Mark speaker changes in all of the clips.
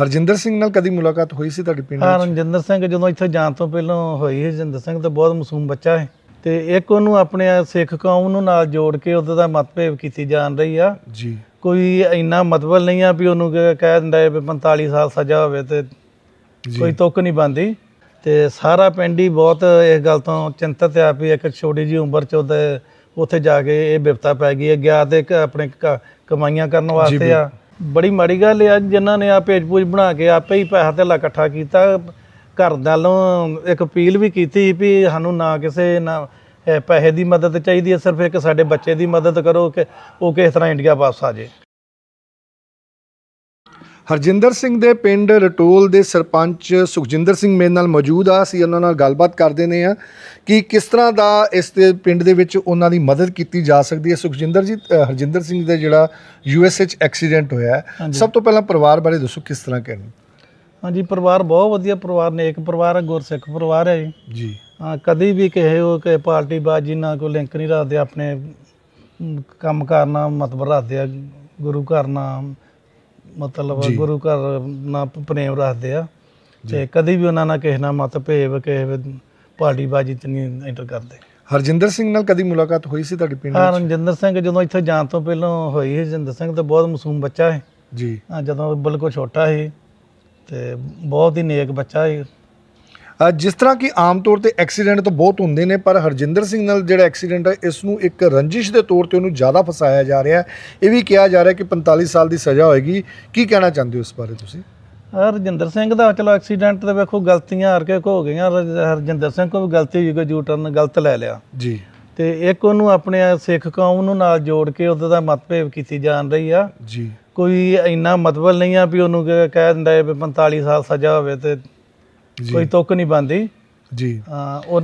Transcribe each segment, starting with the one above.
Speaker 1: ਹਰਜਿੰਦਰ ਸਿੰਘ ਨਾਲ ਕਦੀ ਮੁਲਾਕਾਤ ਹੋਈ ਸੀ ਤੁਹਾਡੀ ਪਿੰਡ
Speaker 2: ਹਾਂ
Speaker 1: ਵਿੱਚ?
Speaker 2: ਰਣਜਿੰਦਰ ਸਿੰਘ ਜਦੋਂ ਇੱਥੇ ਜਾਣ ਤੋਂ ਪਹਿਲਾਂ ਹੋਈ ਹਰਜਿੰਦਰ ਸਿੰਘ ਤਾਂ ਬਹੁਤ ਮਾਸੂਮ ਬੱਚਾ ਹੈ। ਤੇ ਇੱਕ ਉਹਨੂੰ ਆਪਣੇ ਸਿੱਖ ਕੌਮ ਨੂੰ ਨਾਲ ਜੋੜ ਕੇ ਉਹਦਾ ਦਾ ਮਤਭੇਵ ਕੀਤੀ ਜਾਣ ਰਹੀ ਆ।
Speaker 1: ਜੀ।
Speaker 2: ਕੋਈ ਇੰਨਾ ਮਤਲਬ ਨਹੀਂ ਆ ਵੀ ਉਹਨੂੰ ਕ- ਕਹਿ ਦਿੰਦਾ ਹੈ ਵੀ 45 ਸਾਲ ਸਜ਼ਾ ਹੋਵੇ ਤੇ
Speaker 1: ਜੀ।
Speaker 2: ਕੋਈ ਤੁੱਕ ਨਹੀਂ ਬੰਦੀ ਤੇ ਸਾਰਾ ਪਿੰਡ ਹੀ ਬਹੁਤ ਇਸ ਗੱਲ ਤੋਂ ਚਿੰਤਤ ਆ ਵੀ ਇੱਕ ਛੋਟੀ ਜੀ ਉਮਰ ਚ ਉਹਦੇ ਉੱਥੇ ਜਾ ਕੇ ਇਹ ਬਿਪਤਾ ਪੈ ਗਈ ਹੈ। ਗਿਆ ਤੇ ਇੱਕ ਆਪਣੇ ਕ- ਕਮਾਈਆਂ ਕਰਨ ਵਾਸਤੇ ਆ। ਬੜੀ ਮਾੜੀ ਗੱਲ ਆ, ਜਿਨ੍ਹਾਂ ਨੇ ਆ ਪੇਜ ਪੂਜ ਬਣਾ ਕੇ ਆਪੇ ਹੀ ਪੈਸਾ ਧੇਲਾ ਇਕੱਠਾ ਕੀਤਾ। ਘਰ ਨਾਲੋਂ ਇੱਕ ਅਪੀਲ ਵੀ ਕੀਤੀ ਵੀ ਸਾਨੂੰ ਨਾ ਕਿਸੇ ਨਾ, ਇਹ ਪੈਸੇ ਦੀ ਮਦਦ ਚਾਹੀਦੀ ਹੈ ਸਿਰਫ ਇੱਕ ਸਾਡੇ ਬੱਚੇ ਦੀ ਮਦਦ ਕਰੋ ਕਿ ਉਹ ਕਿਸ ਤਰ੍ਹਾਂ ਇੰਡੀਆ ਵਾਪਸ ਆ ਜਾਏ।
Speaker 1: ਹਰਜਿੰਦਰ ਸਿੰਘ ਦੇ ਪਿੰਡ ਰਟੋਲ ਦੇ ਸਰਪੰਚ ਸੁਖਜਿੰਦਰ ਸਿੰਘ ਮੇਰੇ ਨਾਲ ਮੌਜੂਦ ਆ। ਅਸੀਂ ਉਹਨਾਂ ਨਾਲ ਗੱਲਬਾਤ ਕਰਦੇ ਨੇ ਆ ਕਿ ਕਿਸ ਤਰ੍ਹਾਂ ਦਾ ਇਸ ਦੇ ਪਿੰਡ ਦੇ ਵਿੱਚ ਉਹਨਾਂ ਦੀ ਮਦਦ ਕੀਤੀ ਜਾ ਸਕਦੀ ਹੈ। ਸੁਖਜਿੰਦਰ ਜੀ ਅ, ਹਰਜਿੰਦਰ ਸਿੰਘ ਦਾ ਜਿਹੜਾ ਯੂਐਸਏ ਚ ਐਕਸੀਡੈਂਟ ਹੋਇਆ ਹੈ। ਸਭ ਤੋਂ ਪਹਿਲਾਂ ਪਰਿਵਾਰ ਬਾਰੇ ਦੱਸੋ ਕਿਸ ਤਰ੍ਹਾਂ ਕਹਿਣਾ
Speaker 2: ਹਾਂਜੀ ਪਰਿਵਾਰ ਬਹੁਤ ਵਧੀਆ ਪਰਿਵਾਰ ਨੇਕ ਪਰਿਵਾਰ ਹੈ ਗੁਰਸਿੱਖ ਪਰਿਵਾਰ ਹੈ ਜੀ।
Speaker 1: ਜੀ।
Speaker 2: ਹਾਂ ਕਦੀ ਵੀ ਕਿਸੇ ਉਹ ਕਿ ਪਾਰਟੀ ਬਾਜੀ ਨਾਲ ਕੋਈ ਲਿੰਕ ਨਹੀਂ ਰੱਖਦੇ ਆਪਣੇ ਅਮ, ਕੰਮ ਕਰਨਾ ਮਤਲਬ ਰੱਖਦੇ ਆ ਗੁਰੂ ਘਰ ਨਾਲ ਮਤਲਬ। ਗੁਰੂ ਘਰ ਨਾਲ ਪ੍ਰੇਮ ਰੱਖਦੇ ਆ। ਤੇ ਕਦੀ ਵੀ ਉਹਨਾਂ ਨਾਲ ਕਿਸੇ ਨਾਲ ਮਤਭੇਵ ਕਿਸੇ ਪਾਰਟੀ ਬਾਜੀ ਤੇ ਨਹੀਂ ਐਂਟਰ ਕਰਦੇ।
Speaker 1: ਹਰਜਿੰਦਰ ਸਿੰਘ ਨਾਲ ਕਦੀ ਮੁਲਾਕਾਤ ਹੋਈ ਸੀ ਤੁਹਾਡੀ ਪਿੰਡ
Speaker 2: ਹਾਂ
Speaker 1: ਵਿੱਚ?
Speaker 2: ਰਣਜਿੰਦਰ ਸਿੰਘ ਜਦੋਂ ਇੱਥੇ ਜਾਣ ਤੋਂ ਪਹਿਲਾਂ ਹੋਈ ਰਣਜਿੰਦਰ ਸਿੰਘ ਤਾਂ ਬਹੁਤ ਮਾਸੂਮ ਬੱਚਾ ਹੈ
Speaker 1: ਜੀ।
Speaker 2: ਹਾਂ ਜਦੋਂ ਬਿਲਕੁਲ ਛੋਟਾ ਸੀ ਤੇ ਬਹੁਤ ਹੀ ਨੇਕ ਬੱਚਾ ਹੈ
Speaker 1: ਅ, ਜਿਸ ਤਰ੍ਹਾਂ ਕਿ ਆਮ ਤੌਰ ਤੇ ਐਕਸੀਡੈਂਟ ਤਾਂ ਬਹੁਤ ਹੁੰਦੇ ਨੇ ਪਰ ਹਰਜਿੰਦਰ ਸਿੰਘ ਨਾਲ ਜਿਹੜਾ ਐਕਸੀਡੈਂਟ ਹੈ ਇਸ ਨੂੰ ਇੱਕ ਰੰਜਿਸ਼ ਦੇ ਤੌਰ ਤੇ ਉਹਨੂੰ ਜ਼ਿਆਦਾ ਫਸਾਇਆ ਜਾ ਰਿਹਾ ਹੈ। ਇਹ ਵੀ ਕਿਹਾ ਜਾ ਰਿਹਾ ਕਿ 45 ਸਾਲ ਦੀ ਸਜ਼ਾ ਹੋਏਗੀ। ਕੀ ਕਹਿਣਾ ਚਾਹੁੰਦੇ ਹੋ ਇਸ ਬਾਰੇ ਤੁਸੀਂ?
Speaker 2: ਆਹ ਰਜਿੰਦਰ ਸਿੰਘ ਦਾ ਚਲੋ ਐਕਸੀਡੈਂਟ ਤੇ ਵੇਖੋ ਗਲਤੀਆਂ ਹਰ ਕੇ ਹੋ ਗਈਆਂ। ਰਜ- ਹਰਜਿੰਦਰ ਸਿੰਘ ਕੋਲ ਵੀ ਗਲਤੀ ਹੋਈ ਕੋਈ ਯੂ ਟਰਨ ਗਲਤ ਲੈ ਲਿਆ।
Speaker 1: ਜੀ।
Speaker 2: ਤੇ ਇੱਕ ਉਹਨੂੰ ਆਪਣੇ ਸਿੱਖ ਕੌਮ ਨੂੰ ਨਾਲ ਜੋੜ ਕੇ ਉਹਦਾ ਦਾ ਮਤਭੇਵ ਕੀਤੀ ਜਾਣ ਰਹੀ ਆ।
Speaker 1: ਜੀ।
Speaker 2: ਕੋਈ ਇੰਨਾ ਮਤਲਬ ਨਹੀਂ ਆ ਵੀ ਉਹਨੂੰ ਕ- ਕਹਿ ਦਿੰਦਾ ਹੈ ਵੀ 45 ਸਾਲ ਸਜ਼ਾ ਹੋਵੇ ਤੇ ਕੋਈ ਤੁੱਕ ਨਹੀਂ ਬੰਦੀ
Speaker 1: ਜੀ।
Speaker 2: ਉਹ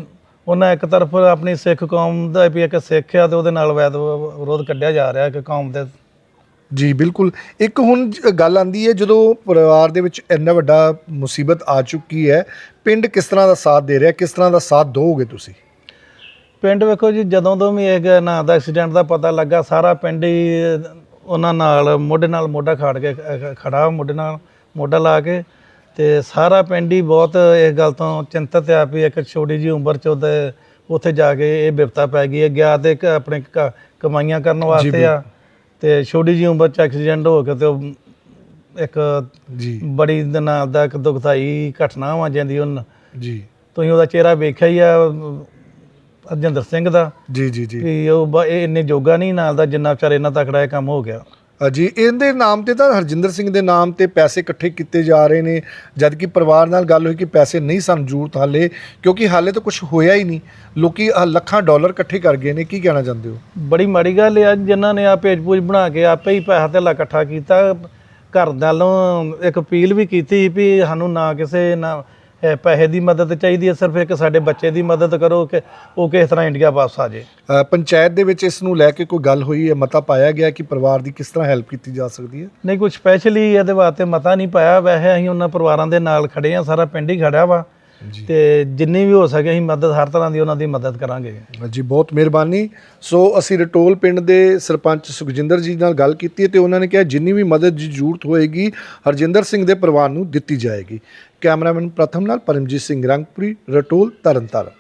Speaker 2: ਉਹਨਾਂ ਇੱਕ ਤਰਫ ਆਪਣੀ ਸਿੱਖ ਕੌਮ ਦਾ ਵੀ ਇੱਕ ਸਿੱਖ ਆ ਤੇ ਉਹਦੇ ਨਾਲ ਵੈਦ ਵਿਰੋਧ ਕੱਢਿਆ ਜਾ ਰਿਹਾ ਕਿ ਕੌਮ ਦੇ।
Speaker 1: ਜੀ ਬਿਲਕੁਲ। ਇੱਕ ਹੁਣ ਗੱਲ ਆਂਦੀ ਹੈ ਜਦੋਂ ਪਰਿਵਾਰ ਦੇ ਵਿੱਚ ਇੰਨਾ ਵੱਡਾ ਮੁਸੀਬਤ ਆ ਚੁੱਕੀ ਹੈ ਪਿੰਡ ਕਿਸ ਤਰ੍ਹਾਂ ਦਾ ਸਾਥ ਦੇ ਰਿਹਾ? ਕਿਸ ਤਰ੍ਹਾਂ ਦਾ ਸਾਥ ਦੋਗੇ ਤੁਸੀਂ?
Speaker 2: ਪਿੰਡ ਵੇਖੋ ਜੀ ਜਦੋਂ ਤੋਂ ਵੀ ਇਹ ਨਾਂ ਦਾ ਐਕਸੀਡੈਂਟ ਦਾ ਪਤਾ ਲੱਗਾ ਸਾਰਾ ਪਿੰਡ ਹੀ ਉਹਨਾਂ ਨਾਲ ਮੋਢੇ ਨਾਲ ਮੋਢਾ ਖਾੜ ਕੇ ਖੜਾ ਮੋਢੇ ਨਾਲ ਮੋਢਾ ਲਾ ਕੇ ਤੇ ਸਾਰਾ ਪਿੰਡ ਹੀ ਬਹੁਤ ਇਸ ਗੱਲ ਤੋਂ ਚਿੰਤਤ ਆ ਵੀ ਇੱਕ ਛੋਟੀ ਜੀ ਉਮਰ ਚ ਉਹਦੇ ਉੱਥੇ ਜਾ ਕੇ ਇਹ ਬਿਪਤਾ ਪੈ ਗਈ ਹੈ ਗਿਆ ਤੇ ਇੱਕ ਆਪਣੇ ਕ- ਕਮਾਈਆਂ ਕਰਨ ਵਾਸਤੇ ਆ। ਤੇ ਛੋਟੀ ਜੀ ਉਮਰ ਚ ਐਕਸੀਡੈਂਟ ਹੋ ਕੇ ਤੇ ਉਹ ਇੱਕ
Speaker 1: ਜੀ।
Speaker 2: ਬੜੀ ਦਿਨਾਂ ਦਾ ਇੱਕ ਦੁਖਦਾਈ ਘਟਨਾ ਵਾ ਜਾਂਦੀ ਉਹਨਾਂ
Speaker 1: ਜੀ।
Speaker 2: ਤੁਸੀਂ ਉਹਦਾ ਚਿਹਰਾ ਵੇਖਿਆ ਹੀ ਆ ਅਰਜਿੰਦਰ ਸਿੰਘ ਦਾ।
Speaker 1: ਜੀ ਜੀ ਜੀ।
Speaker 2: ਵੀ ਉਹ ਬ- ਇਹ ਇੰਨੇ ਜੋਗਾ ਨਹੀਂ ਨਾਲ ਦਾ ਜਿੰਨਾ ਵਿਚਾਰੇ ਇੰਨਾ ਤਕੜਾ ਇਹ ਕੰਮ ਹੋ ਗਿਆ।
Speaker 1: ਜੀ ਇਹਦੇ ਨਾਮ ਤੇ ਤਾਂ ਹਰਜਿੰਦਰ ਸਿੰਘ ਦੇ ਨਾਮ ਤੇ ਪੈਸੇ ਇਕੱਠੇ ਕੀਤੇ ਜਾ ਰਹੇ ਨੇ ਜਦ ਕਿ ਪਰਿਵਾਰ ਨਾਲ ਗੱਲ ਹੋਈ ਕਿ ਪੈਸੇ ਨਹੀਂ ਸਾਨੂੰ ਜ਼ਰੂਰਤ ਹਾਲੇ ਕਿਉਂਕਿ ਹਾਲੇ ਤਾਂ ਕੁਝ ਹੋਇਆ ਹੀ ਨਹੀਂ। ਲੋਕੀ ਅ, ਲੱਖਾਂ ਡਾਲਰ ਇਕੱਠੇ ਕਰ ਗਏ ਨੇ ਕੀ ਕਹਿਣਾ ਚਾਹੁੰਦੇ ਹੋ?
Speaker 2: ਬੜੀ ਮਾੜੀ ਗੱਲ ਆ ਜਿਨ੍ਹਾਂ ਨੇ ਆ ਪੇਜ ਪੂਜ ਬਣਾ ਕੇ ਆਪੇ ਹੀ ਪੈਸਾ ਧੇਲਾ ਇਕੱਠਾ ਕੀਤਾ। ਘਰ ਨਾਲੋਂ ਇੱਕ ਅਪੀਲ ਵੀ ਕੀਤੀ ਵੀ ਸਾਨੂੰ ਨਾ ਕਿਸੇ ਨਾ ਇਹ ਪੈਸੇ ਦੀ ਮਦਦ ਚਾਹੀਦੀ ਹੈ ਸਿਰਫ ਇੱਕ ਸਾਡੇ ਬੱਚੇ ਦੀ ਮਦਦ ਕਰੋ ਕਿ ਉਹ ਕਿਸ ਤਰ੍ਹਾਂ ਇੰਡੀਆ ਵਾਪਸ ਆ ਜਾਏ।
Speaker 1: ਅ, ਪੰਚਾਇਤ ਦੇ ਵਿੱਚ ਇਸ ਨੂੰ ਲੈ ਕੇ ਕੋਈ ਗੱਲ ਹੋਈ ਹੈ ਮਤਾ ਪਾਇਆ ਗਿਆ ਕਿ ਪਰਿਵਾਰ ਦੀ ਕਿਸ ਤਰ੍ਹਾਂ ਹੈਲਪ ਕੀਤੀ ਜਾ ਸਕਦੀ ਹੈ?
Speaker 2: ਨਹੀਂ ਕੋਈ ਸਪੈਸ਼ਲੀ ਇਹਦੇ ਵਾਸਤੇ ਮਤਾ ਨਹੀਂ ਪਾਇਆ। ਵੈਸੇ ਅਸੀਂ ਉਹਨਾਂ ਪਰਿਵਾਰਾਂ ਦੇ ਨਾਲ ਖੜੇ ਆ ਸਾਰਾ ਪਿੰਡ ਹੀ ਖੜਿਆ ਵਾ।
Speaker 1: ਜੀ।
Speaker 2: ਤੇ ਜਿੰਨੀ ਵੀ ਹੋ ਸਕੇ ਅਸੀਂ ਮਦਦ ਹਰ ਤਰ੍ਹਾਂ ਦੀ ਉਹਨਾਂ ਦੀ ਮਦਦ ਕਰਾਂਗੇ।
Speaker 1: ਜੀ ਬਹੁਤ ਮਿਹਰਬਾਨੀ। ਸੋ ਅਸੀਂ ਰਟੋਲ ਪਿੰਡ ਦੇ ਸਰਪੰਚ ਸੁਖਜਿੰਦਰ ਜੀ ਨਾਲ ਗੱਲ ਕੀਤੀ ਹੈ ਤੇ ਉਹਨਾਂ ਨੇ ਕਿਹਾ ਜਿੰਨੀ ਵੀ ਮਦਦ ਦੀ ਜ਼ਰੂਰਤ ਹੋਏਗੀ ਹਰਜਿੰਦਰ ਸਿੰਘ ਦੇ ਪਰਿਵਾਰ ਨੂੰ ਦਿੱਤੀ ਜਾਏਗੀ। ਕੈਮਰਾਮੈਨ ਪ੍ਰਥਮ ਨਾਲ ਪਰਮਜੀਤ ਸਿੰਘ ਰੰਗਪੁਰੀ ਰਟੋਲ ਤਰਨਤਾਰਨ।